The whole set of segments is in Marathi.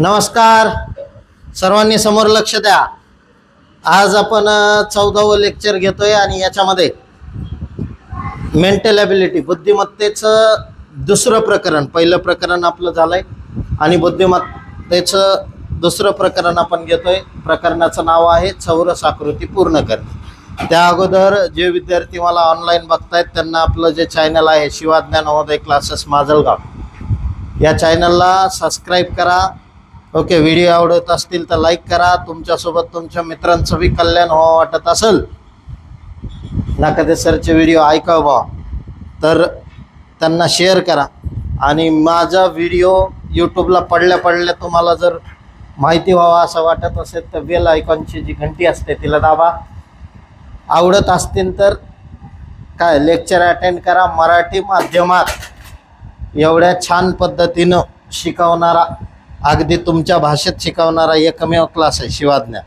नमस्कार. सर्वांनी समोर लक्ष द्या. आज आपण चौदावं लेक्चर घेतोय आणि याच्यामध्ये मेंटल ॲबिलिटी बुद्धिमत्तेचं दुसरं प्रकरण पहिलं प्रकरण आपलं झालंय. आणि बुद्धिमत्तेचं दुसरं प्रकरण आपण घेतोय. प्रकरणाचं नाव आहे चौरस आकृती पूर्ण करणे. त्या अगोदर जे विद्यार्थी मला ऑनलाईन बघतायत त्यांना आपलं जे चॅनल आहे शिवाज्ञान महोदय क्लासेस माजलगाव. या चॅनलला सबस्क्राईब करा. ओके व्हिडिओ आवडत असतील तर लाईक करा. तुमच्यासोबत तुमच्या मित्रांचं बी कल्याण व्हावं वाटत असेल. नाका सरचे व्हिडिओ ऐकावं बा तर त्यांना शेअर करा. आणि माझा व्हिडिओ यूट्यूबला पडल्या पडल्या तुम्हाला जर माहिती व्हावा असं वाटत असेल तर बेल आयकॉनची जी घंटी असते तिला दाबा. आवडत असतील तर काय लेक्चर अटेंड करा मराठी माध्यमात. एवढ्या छान पद्धतीनं शिकवणारा अगदी तुमच्या भाषेत शिकवणारा एकमेव क्लास आहे शिवाज्ञा.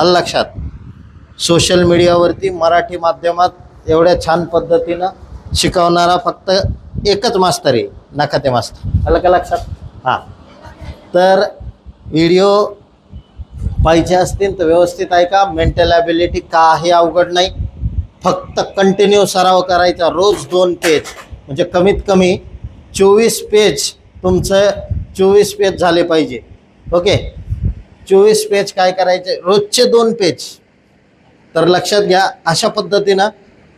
आलं लक्षात? सोशल मीडियावरती मराठी माध्यमात एवढ्या छान पद्धतीनं शिकवणारा फक्त एकच मास्तर आहे नका ते मास्तर आलं का लक्षात? हां. तर व्हिडिओ पाहिजे असतील तर व्यवस्थित ऐका. मेंटल ॲबिलिटी काही अवघड नाही. फक्त कंटिन्यू सराव करायचा रोज दोन पेज म्हणजे कमीत कमी चोवीस पेज तुमचं चोवीस पेज झाले पाहिजे. ओके? चोवीस पेज काय करायचे? रोजचे दोन पेज. तर लक्षात घ्या अशा पद्धतीनं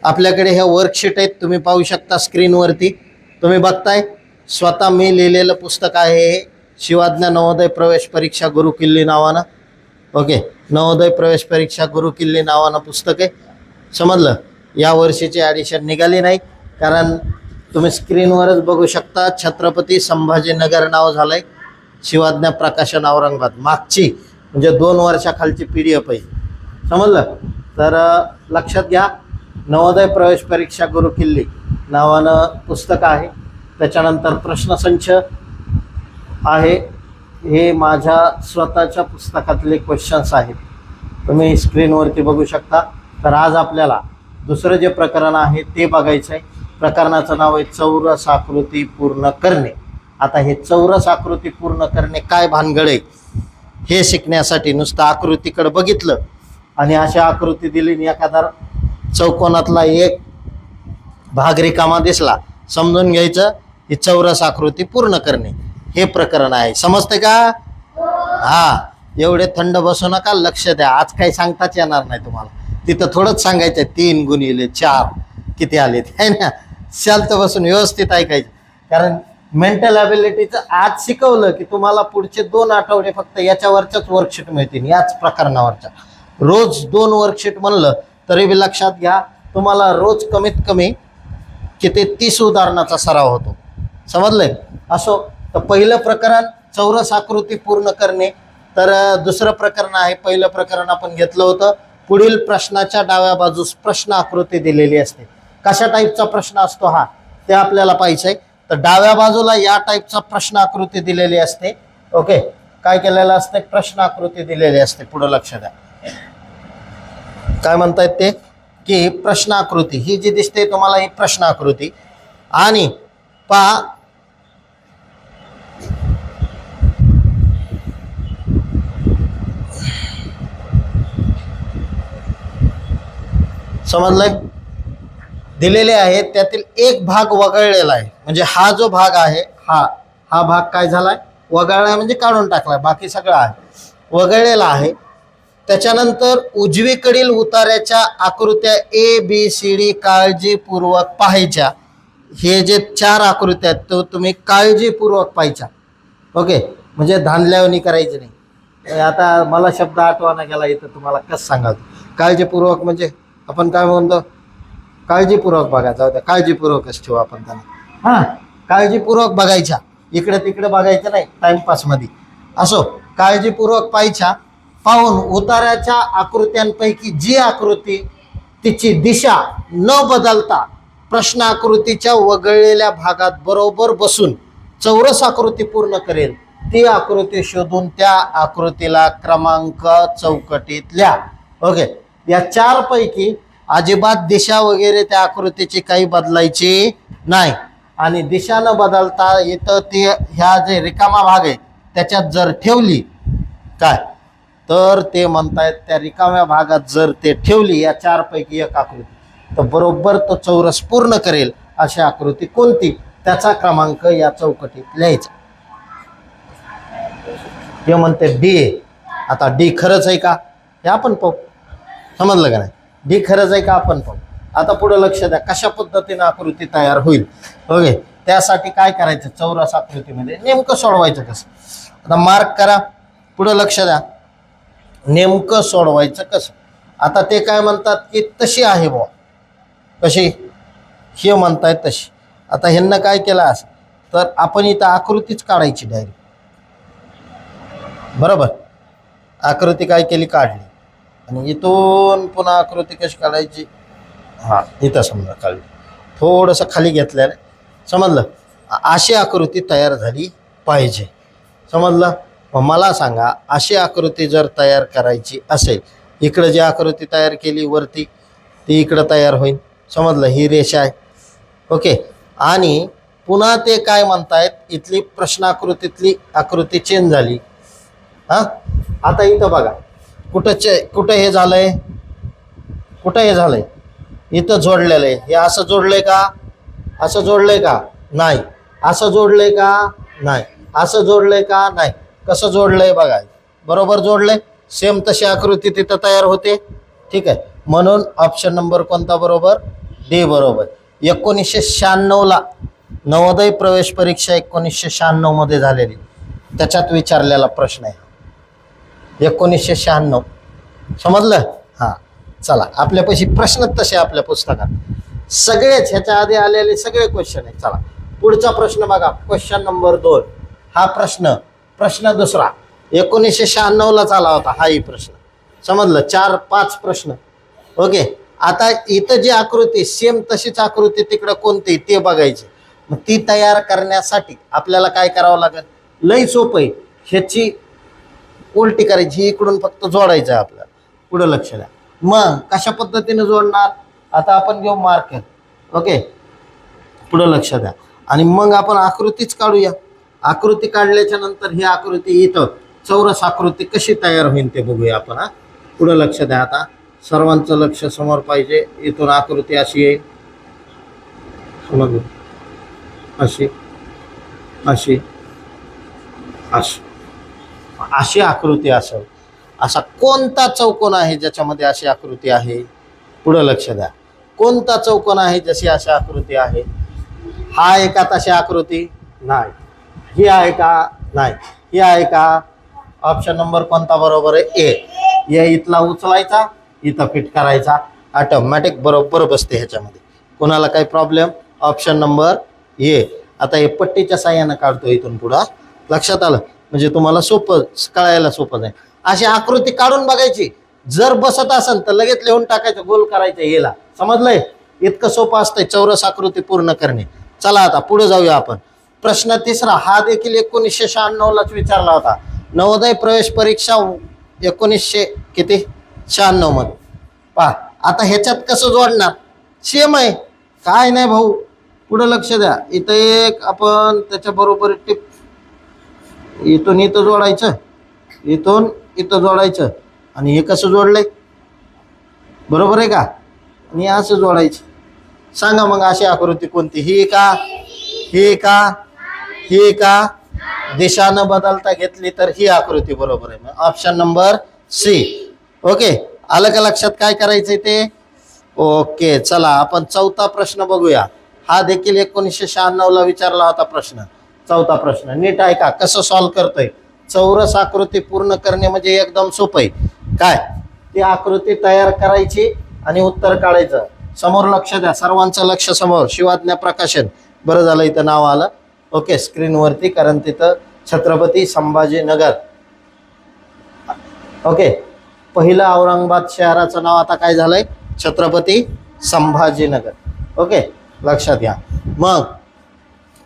आपल्याकडे हे वर्कशीट आहेत. तुम्ही पाहू शकता स्क्रीनवरती तुम्ही बघताय स्वतः मी लिहिलेलं पुस्तक आहे हे. शिवाज्ञा नवोदय प्रवेश परीक्षा गुरुकिल्ली नावानं. ओके? नवोदय प्रवेश परीक्षा गुरुकिल्ली नावानं पुस्तक आहे. समजलं? या वर्षीची ॲडिशन निघाली नाही. कारण तुम्ही स्क्रीनवरच बघू शकता छत्रपती संभाजीनगर नाव झालं आहे शिवाज्ञा प्रकाशन औरंगाबाद. मागची म्हणजे दोन वर्षाखालची पी डी एफ आहे. समजलं? तर लक्षात घ्या नवोदय प्रवेश परीक्षा गुरु किल्ली नावानं पुस्तक आहे. त्याच्यानंतर प्रश्नसंच आहे. हे माझ्या स्वतःच्या पुस्तकातले क्वेश्चन्स आहेत. तुम्ही स्क्रीनवरती बघू शकता. तर आज आपल्याला दुसरं जे प्रकरण आहे ते बघायचं आहे प्रकरणाचं नाव आहे चौरस आकृती पूर्ण करणे. आता हे चौरस आकृती पूर्ण करणे काय भानगड आहे? हे शिकण्यासाठी नुसतं आकृतीकडे बघितलं आणि अशा आकृती दिली आणि एखादा चौकोनातला एक भाग रिकामा दिसला. समजून घ्यायचं ही चौरस आकृती पूर्ण करणे. हे प्रकरण आहे. समजते का? हा. एवढे थंड बसू नका लक्ष द्या. आज काही सांगताच येणार नाही तुम्हाला. तिथं थोडंच सांगायचं तीन गुणिले चार. किती आले आहे ना? शांत बसून व्यवस्थित ऐकायचं. कारण मेंटल ॲबिलिटीचं आज शिकवलं की तुम्हाला पुढचे दोन आठवडे फक्त याच्यावरच्याच वर्कशीट मिळतील याच प्रकरणावरच्या. रोज दोन वर्कशीट म्हणलं तरी बी लक्षात घ्या तुम्हाला रोज कमीत कमी किती तीस उदाहरणाचा सराव होतो. समजलंय? असो तर पहिलं प्रकरण चौरस आकृती पूर्ण करणे. तर दुसरं प्रकरण आहे पहिलं प्रकरण आपण घेतलं होतं. पुढील प्रश्नाच्या डाव्या बाजूस प्रश्न आकृती दिलेली असते. कशा टाईपचा प्रश्न असतो हा ते आपल्याला पाहिजे. आहे तर डाव्या बाजूला या टाईपचा प्रश्न आकृती दिलेली असते. ओके काय केलेलं असते? प्रश्न आकृती दिलेली असते. पुढं लक्ष द्या. काय म्हणतायत ते? की प्रश्न आकृती. ही जी दिसते तुम्हाला ही प्रश्न आकृती. आणि पहा समजलंय? दिलेले आहेत त्यातील एक भाग वगळलेला आहे. म्हणजे हा जो भाग आहे हा हा भाग काय झाला आहे वगळला म्हणजे काढून टाकलाय बाकी सगळं आहे. वगळलेला आहे. त्याच्यानंतर उजवीकडील उतार्याच्या आकृत्या ए बी सी डी काळजीपूर्वक पाहायच्या. हे जे चार आकृत्या आहेत तो तुम्ही काळजीपूर्वक पाहायच्या ओके? म्हणजे धांदल्यावनी करायची नाही. आता मला शब्द आठवाना गेला इथं तुम्हाला कसं सांगाल? काळजीपूर्वक म्हणजे आपण काय म्हणतो? काळजीपूर्वक बघा जाऊ द्या काळजीपूर्वकच ठेवू आपण त्यांना. हां. काळजीपूर्वक बघायच्या. इकडे तिकडे बघायचं नाही टाइमपासमध्ये असो काळजीपूर्वक पाहायच्या पाहून उतार्याच्या आकृत्यांपैकी जी आकृती तिची दिशा न बदलता प्रश्न आकृतीच्या वगळलेल्या भागात बरोबर बसून चौरस आकृती पूर्ण करेल. ती आकृती शोधून त्या आकृतीला क्रमांक चौकटीत लिहा ओके. या चार पैकी अजिबात दिशा वगैरे त्या आकृतीची काही बदलायची नाही. आणि दिशा न बदलता येतं ते ह्या जे रिकामा भाग आहे त्याच्यात जर ठेवली काय? तर ते म्हणतायत त्या रिकाम्या भागात जर ते ठेवली या चारपैकी एक आकृती तर बरोबर तो चौरस पूर्ण करेल अशी आकृती कोणती? त्याचा क्रमांक या चौकटीत लिहायचा. ते म्हणते डी आता डी खरंच आहे का? हे आपण पाहू. समजलं का नाही? डी खरंच आहे का आपण पण आता पुढे लक्ष द्या कशा पद्धतीनं आकृती तयार होईल. ओके त्यासाठी काय करायचं? चौरस आकृतीमध्ये नेमकं सोडवायचं कसं? आता मार्क करा. पुढे लक्ष द्या. नेमकं सोडवायचं कसं? आता ते काय म्हणतात की तशी आहे बुवा. कशी? हे म्हणताय तशी. आता ह्यांना काय केलं असं? तर आपण इथं आकृतीच काढायची डायरेक्ट बरोबर? आकृती काय केली? काढली. आणि इथून पुन्हा आकृती कशी काढायची? हां इथं समजा काढली. थोडंसं खाली घेतल्याने समजलं? अशी आकृती तयार झाली पाहिजे. समजलं? मग मला सांगा अशी आकृती जर तयार करायची असेल इकडं जी आकृती तयार केली वरती ती इकडं तयार होईल. समजलं? ही रेषा आहे. ओके. आणि पुन्हा ते काय म्हणतायत? इथली प्रश्नाकृतीतली आकृती चेंज झाली. हां? आता इथं बघा. कुठं चे कुठं हे झालंय? कुठं हे झालंय? इथं जोडलेलं आहे. हे असं जोडलंय का? असं जोडलंय का? नाही. असं जोडलंय का? नाही. असं जोडलंय का? नाही. कसं जोडलंय बघा. बरोबर जोडलंय? सेम तशी आकृती तिथं तयार होते. ठीक आहे. म्हणून ऑप्शन नंबर कोणता बरोबर? डी बरोबर. एकोणीसशे शहाण्णवला नवोदय प्रवेश परीक्षा एकोणीसशे शहाण्णवमध्ये झालेली. त्याच्यात विचारलेला प्रश्न आहे. एकोणीसशे शहाण्णव. समजलं? हां. चला आपल्यापाशी प्रश्न तसे आपल्या पुस्तकात. सगळेच ह्याच्या आधी आलेले सगळे क्वेश्चन आहेत. चला पुढचा प्रश्न बघा. क्वेश्चन नंबर दोन. हा प्रश्न. प्रश्न दुसरा. एकोणीसशे शहाण्णवलाच आला होता. हाही प्रश्न. समजलं? चार पाच प्रश्न. ओके? आता इथं जी आकृती सेम तशीच आकृती तिकडं कोणती? ते बघायची. मग ती तयार करण्यासाठी आपल्याला काय करावं लागेल? लई सोपं आहे. ह्याची उलटी करायची इकडून फक्त जोडायचं आहे आपल्याला पुढं लक्ष द्या. मग कशा पद्धतीने जोडणार? आता आपण घेऊ मार्कर ओके पुढं लक्ष द्या. आणि मग आपण आकृतीच काढूया. आकृती काढल्याच्या नंतर ही आकृती इथं चौरस आकृती कशी तयार होईल ते बघूया आपण हा. पुढं लक्ष द्या आता. सर्वांचं लक्ष समोर पाहिजे. इथून आकृती अशी येईल. समजलं? अशी अशी अशी. अशी आकृती असेल. असा कोणता चौकोन आहे ज्याच्यामध्ये अशी आकृती आहे? पुढं लक्ष द्या. कोणता चौकोन आहे जशी अशी आकृती आहे? हा आहे का तशी आकृती नाही. ही आहे का? नाही. ही आहे का? ऑप्शन नंबर कोणता बरोबर आहे? ए. ए इथला उचलायचा इथं फिट करायचा. ऑटोमॅटिक बरोबर बसते ह्याच्यामध्ये. कोणाला काही प्रॉब्लेम ऑप्शन नंबर ए. आता हे पट्टीच्या साह्यानं काढतो इथून पुढं. लक्षात आलं? म्हणजे तुम्हाला सोपं कळायला सोपं जाईल. अशी आकृती काढून बघायची. जर बसत असेल तर लगेच लिहून टाकायचं गोल करायचं हेला समजलंय? इतकं सोपं असतंय चौरस आकृती पूर्ण करणे. चला आता पुढे जाऊया आपण. प्रश्न तिसरा हा देखील एकोणीसशे शहाण्णवलाच विचारला होता. नवोदय प्रवेश परीक्षा एकोणीसशे किती? शहाण्णवमध्ये. पहा आता ह्याच्यात कसं जोडणार? सेम आहे. काय नाही भाऊ. पुढं लक्ष द्या. इथं एक आपण त्याच्याबरोबर टिप इथून इथं जोडायचं. इथून इथं जोडायचं. आणि हे कसं जोडलंय? बरोबर आहे का? आणि असं जोडायचं. सांगा मग अशी आकृती कोणती? ही का? ही का? ही का? दिशानं बदलता घेतली तर ही आकृती बरोबर आहे. ऑप्शन नंबर सी ओके आलं का लक्षात काय करायचंय ते? ओके चला आपण चौथा प्रश्न बघूया. हा देखील एकोणीसशे शहाण्णवला विचारला होता प्रश्न. चौथा प्रश्न. नीट आहे का कसं सॉल्व करतोय? चौरस आकृती पूर्ण करणे म्हणजे एकदम सोपं आहे. काय? ती आकृती तयार करायची आणि उत्तर काढायचं. समोर लक्ष द्या सर्वांचं लक्ष समोर. शिवाज्ञा प्रकाशन. बरं झालं इथं नाव आलं. ओके स्क्रीनवरती कारण तिथं छत्रपती संभाजीनगर. ओके पहिलं औरंगाबाद शहराचं नाव आता काय झालंय? छत्रपती संभाजीनगर. ओके लक्षात घ्या. मग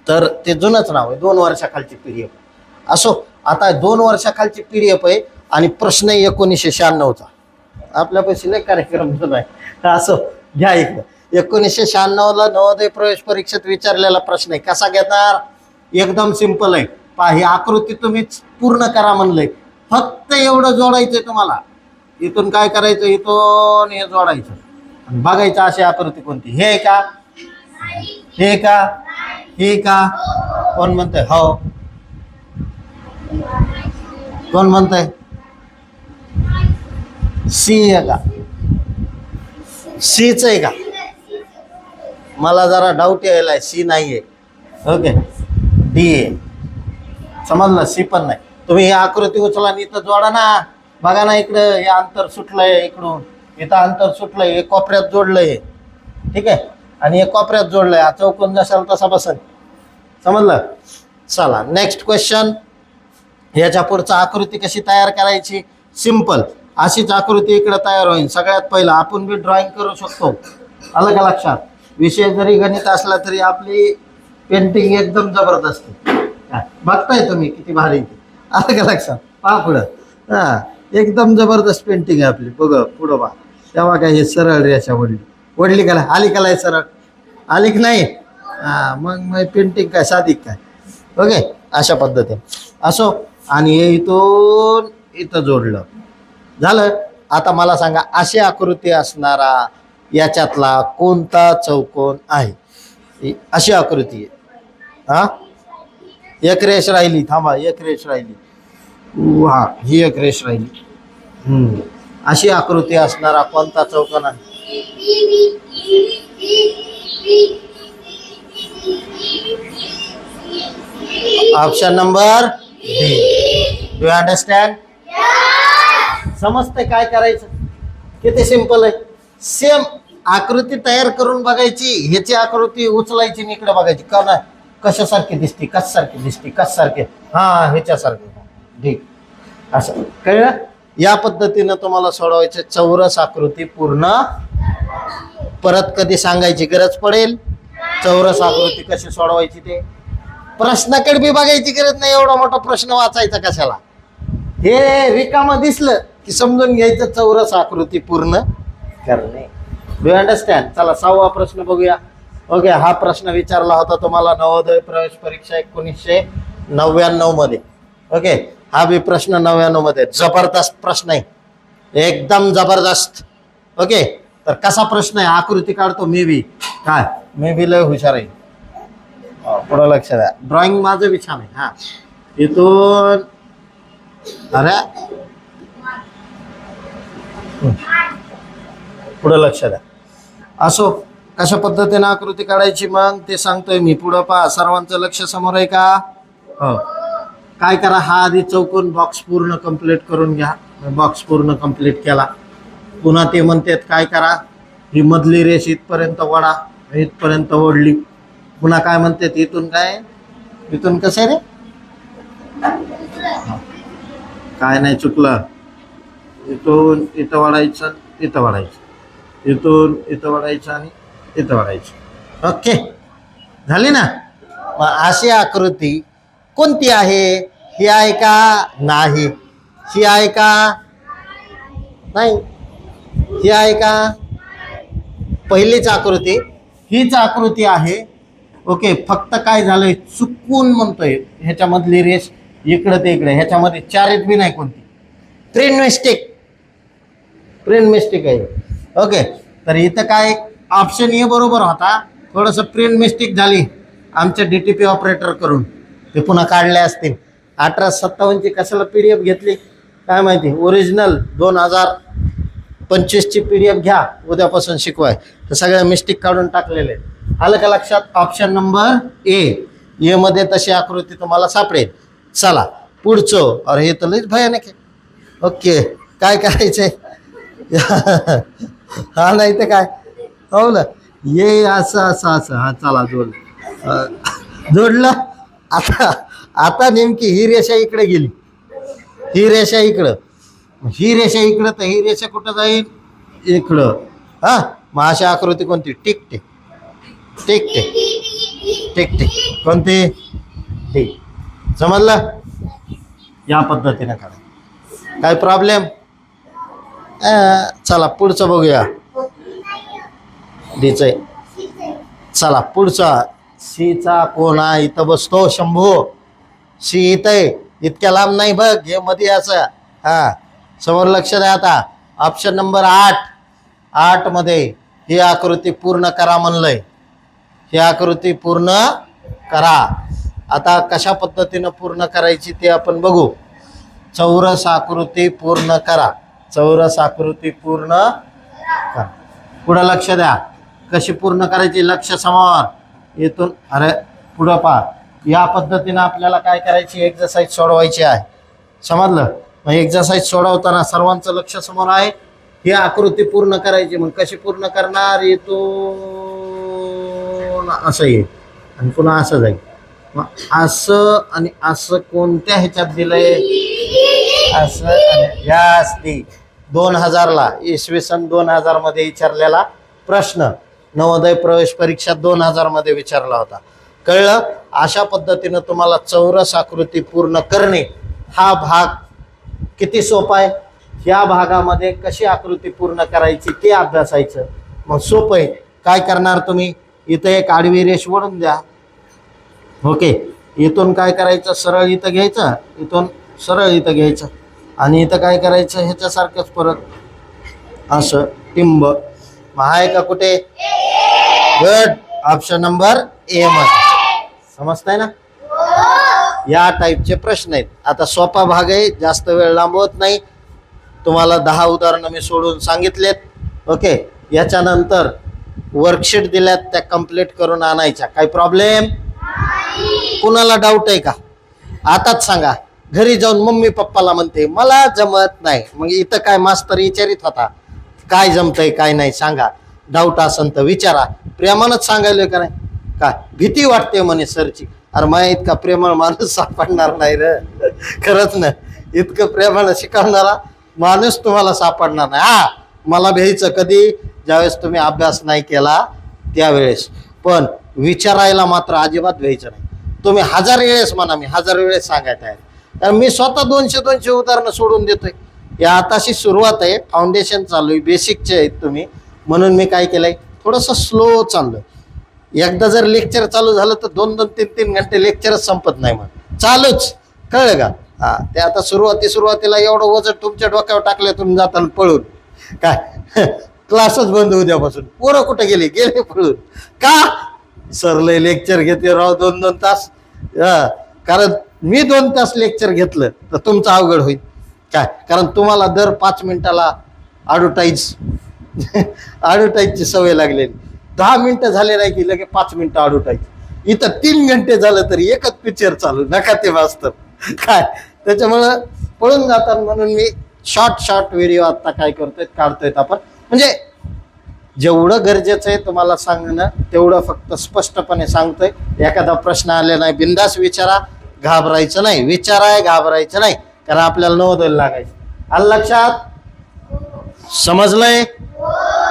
तर ते जुनंच नाव आहे दोन वर्षाखालची पी डी एफ असो आता दोन वर्षाखालची पी डी एफ आहे आणि प्रश्न एकोणीसशे शहाण्णवचा. आपल्यापाशी लय कार्यक्रम सुरू आहे. असो घ्या इकडं. एकोणीसशे शहाण्णवला नवोदय प्रवेश परीक्षेत विचारलेला प्रश्न आहे कसा घेणार? एकदम सिंपल आहे. पहा ही आकृती तुम्हीच पूर्ण करा म्हणलंय. फक्त एवढं जोडायचंय तुम्हाला. इथून काय करायचं? इथून हे जोडायचं. आणि बघायचं अशी आकृती कोणती. हे का? हे का? हे का कोण म्हणतंय? हो. कोण म्हणतंय? सी आहे का? सीच आहे का? मला जरा डाऊट यायलाय सी नाही आहे ओके. डी आहे. समजलं? सी पण नाही. तुम्ही ही आकृती उचला आणि इथं जोडा ना. बघा ना इकडं हे अंतर सुटलंय इकडून. इथं अंतर सुटलंय. हे कोपऱ्यात जोडलंय ठीक आहे? आणि हे कोपऱ्यात जोडलंय. हा चौकोन जसाल तसा बसल. समजलं? चला नेक्स्ट क्वेश्चन ह्याच्या पुढचं आकृती कशी तयार करायची? सिंपल अशीच आकृती इकडे तयार होईल. सगळ्यात पहिलं आपण बी ड्रॉइंग करू शकतो. आलं का लक्षात? विषय जरी गणित असला तरी आपली पेंटिंग एकदम जबरदस्त. बघताय तुम्ही किती भारी ती. आलं का लक्षात? पहा पुढं. हा एकदम जबरदस्त पेंटिंग आहे आपली. बघ पुढं बा तेव्हा काय हे सरळ रेषा वडली वडली कला आली कला नाही सरळ. आली की नाही? हां मग मग पेंटिंग काय साधिक काय? ओके अशा पद्धतीने. असो आणि हे इथून इथं जोडलं. झालं? आता मला सांगा अशी आकृती असणारा याच्यातला कोणता चौकोन आहे? अशी आकृती आहे. हां? एक रेष राहिली थांबा एक रेष राहिली. हा ही एक रेष राहिली. अशी आकृती असणारा कोणता चौकोन आहे? Option number D do understand समजतंय काय करायचं? किती सिंपल आहे. सेम आकृती तयार करून बघायची ह्याची आकृती उचलायची आणि इकडे बघायची. का नाही? कशासारखी दिसते कशासारखी दिसते कशासारखी? हा ह्याच्यासारखी. ठीक. असं. कळलं? या पद्धतीनं तुम्हाला सोडवायचं चौरस आकृती पूर्ण. परत कधी सांगायची गरज पडेल? चौरस आकृती कशी सोडवायची ते? प्रश्नाकडे बी बघायची गरज नाही एवढा मोठा प्रश्न वाचायचा कशाला? हे रिकामा दिसलं की समजून घ्यायचं चौरस आकृती पूर्ण करणे. डू अंडरस्टँड चला सहावा प्रश्न बघूया. ओके हा प्रश्न विचारला होता तुम्हाला नवोदय प्रवेश परीक्षा एकोणीसशे नव्याण्णवमध्ये ओके हा बी प्रश्न नव्याण्णवमध्ये जबरदस्त प्रश्न आहे. एकदम जबरदस्त. ओके? तर कसा प्रश्न आहे? आकृती काढतो मी बी. काय? मी बी लय हुशार आहे. हो, पुढं लक्ष द्या. ड्रॉइंग माझं बी छान आहे. हा. इथून अरे? पुढं लक्ष द्या. असो कशा पद्धतीने आकृती काढायची मग? ते सांगतोय मी. पुढं पहा. सर्वांचं लक्ष समोर आहे का? हो. काय करा हा आधी चौकोन बॉक्स पूर्ण कंप्लीट करून घ्या. बॉक्स पूर्ण कंप्लीट केला. पुन्हा ते म्हणतात काय करा ही मधली रेष इथपर्यंत वडा इथपर्यंत ओढली. पुन्हा काय म्हणतात इथून काय? इथून कसं आहे रे काय नाही चुकलं. इथून इथं वाढायचं इथं वाढायचं. इथून इथं वाढायचं आणि इथं वाढायचं. ओके. झाली ना? मग अशी आकृती कोणती आहे? ही आहे का? नाही. ही आहे का? नाही. ही आहे का? पहिलीच आकृती. हीच आकृती आहे. ओके फक्त काय झालंय? चुकून म्हणतोय. ह्याच्यामधली रेष इकडं ते इकडे. ह्याच्यामध्ये चारीत बी नाही कोणती? प्रिंट मिस्टेक प्रिंट मिस्टेक आहे. ओके तर इथं काय? ऑप्शन ए बरोबर होता. थोडंसं प्रिंट मिस्टेक झाली. आमच्या डी टी पी ऑपरेटर करून ते पुन्हा काढले असतील. अठरा सत्तावन्नची कशाला पी डी एफ घेतली? काय माहिती? ओरिजिनल दोन हजार पंचवीसची पी डी एफ घ्या उद्यापासून शिकवाय. तर सगळ्या मिस्टेक काढून टाकलेले आहेत. आलं का लक्षात? ऑप्शन नंबर ए एमध्ये तशी आकृती तुम्हाला सापडेल. चला पुढचं. अरे हे तर लईच भयानक आहे. ओके काय करायचंय? हा नाही तर काय? हो ना. ये असं असं असं. हा चला जोड जोडलं? आता आता नेमकी ही रेषा इकडे गेली. ही रेषा इकडं. ही रेषा इकडं तर ही रेषा कुठं जाईल? इकडं. हा? मग अशी आकृती कोणती? Tick tick. Tick tick. Tick tick. कोणती? टिक. समजलं? या पद्धतीने करा काय प्रॉब्लेम चला पुढचं बघूया. डीचं. आहे चला पुढचा सीचा कोणा इथं बसतो शंभू. सी इथं आहे. इतक्या लांब नाही बघ हे मध्ये असं. हा. समोर लक्ष द्या आता. ऑप्शन नंबर आठ. आठमध्ये ही आकृती पूर्ण करा म्हणलंय. ही आकृती पूर्ण करा. आता कशा पद्धतीनं पूर्ण करायची ते आपण बघू. चौरस आकृती पूर्ण करा. चौरस आकृती पूर्ण करा. पुढं लक्ष द्या. कशी पूर्ण करायची? लक्ष समोर. येथून अरे पुढं पहा. या पद्धतीनं आपल्याला काय करायची? एक्झरसाईज सोडवायची आहे. समजलं? मग एक्झरसाईज सोडवताना सर्वांचं लक्ष समोर आहे. ही आकृती पूर्ण करायची. मग कशी पूर्ण करणार? येतो असं येईल आणि पुन्हा असं जाईल. मग असं आणि असं कोणत्या ह्याच्यात दिलंय? असं आणि या असती दोन हजारला इसवी सन दोन हजारमध्ये विचारलेला प्रश्न. नवोदय प्रवेश परीक्षा दोन हजारमध्ये विचारला होता. कळलं? अशा पद्धतीनं तुम्हाला चौरस आकृती पूर्ण करणे हा भाग किती सोपा आहे? या भागामध्ये कशी आकृती पूर्ण करायची ते अभ्यासायचं. मग सोपं आहे. काय करणार तुम्ही? इथं एक आडवी रेष वळून द्या. ओके. इथून काय करायचं? सरळ इथं घ्यायचं. इथून सरळ इथं घ्यायचं. आणि इथं काय करायचं? ह्याच्यासारखंच परत असं टिंब महा आहे का कुठे? गुड ऑप्शन नंबर ए मध्ये. समजताय ना? या टाईपचे प्रश्न आहेत. आता सोपा भाग आहे जास्त वेळ लांबवत नाही. तुम्हाला दहा उदाहरणं मी सोडून सांगितलेत. ओके याच्यानंतर वर्कशीट दिल्यात त्या कंप्लीट करून आणायच्या. काही प्रॉब्लेम कुणाला डाऊट आहे का? आताच सांगा. घरी जाऊन मम्मी पप्पाला म्हणते मला जमत नाही. मग इथं काय मास्तर विचारित होता? काय जमतंय काय नाही सांगा. डाऊट असन तर विचारा. प्रेमानच सांगायला का नाही? काय भीती वाटते म्हणे सरची. अरे मा इतका प्रेमळ माणूस सापडणार नाही र. खरंच ना. इतकं प्रेमानं शिकवणारा माणूस तुम्हाला सापडणार नाही. हा मला भ्यायचं कधी? ज्यावेळेस तुम्ही अभ्यास नाही केला त्यावेळेस. पण विचारायला मात्र अजिबात भ्यायचं नाही. तुम्ही हजार वेळेस म्हणा मी हजार वेळेस सांगायचं आहे. कारण मी स्वतः दोनशे दोनशे उदाहरणं सोडून देतोय. या आताशी सुरुवात आहे. फाउंडेशन चालू आहे. बेसिकचे आहेत तुम्ही. म्हणून मी काय केलं आहे थोडंसं स्लो चाललं एकदा जर लेक्चर चालू झालं तर दोन दोन तीन तीन घंटे लेक्चरच संपत नाही मग चालूच. कळलं का? हा ते आता सुरुवाती सुरुवातीला एवढं वजन तुमच्या डोक्यावर टाकलं तुम्ही जाताल पळून. काय? क्लासच बंद उद्यापासून पोरं कुठे गेले? गेले पळून. का? सरले लेक्चर घेते राव दोन दोन तास. हा, कारण मी दोन तास लेक्चर घेतलं तर तुमचं अवघड होईल. काय? कारण तुम्हाला दर पाच मिनिटाला ॲडव्हर्टाईज ॲडव्हर्टाईजची सवय लागलेली. दहा मिनटं झाले नाही की लगे पाच मिनटं ॲडव्हर्टाईज इथं तीन घंटे झालं तरी एकच पिक्चर चालू नका ते वाचतं. काय? त्याच्यामुळं पळून जातात म्हणून मी शॉर्ट शॉर्ट व्हिडिओ आता काय करतोय काढतोय आपण. म्हणजे जेवढं गरजेचं आहे तुम्हाला सांगणं तेवढं फक्त स्पष्टपणे सांगतोय. एखादा प्रश्न आले नाही बिंदास विचारा घाबरायचं नाही. विचाराय घाबरायचं नाही. कारण आपल्याला नवोदयला लागायचं. आलं लक्षात समजलंय?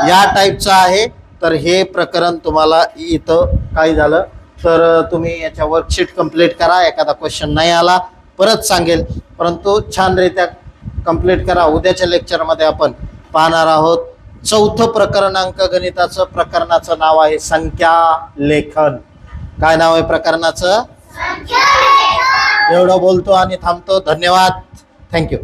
या टाईपचं आहे. तर हे प्रकरण तुम्हाला इथं काय झालं तर तुम्ही याच्या वर्कशीट कंप्लीट करा. एखादा क्वेश्चन नाही आला परत सांगेल. परंतु छानरित्या कंप्लीट करा. उद्याच्या लेक्चरमध्ये आपण पाहणार आहोत चौथं प्रकरण अंकगणिताचं प्रकरणाचं नाव आहे संख्या लेखन. काय नाव आहे प्रकरणाचं? एवढं बोलतो आणि थांबतो. धन्यवाद. थँक्यू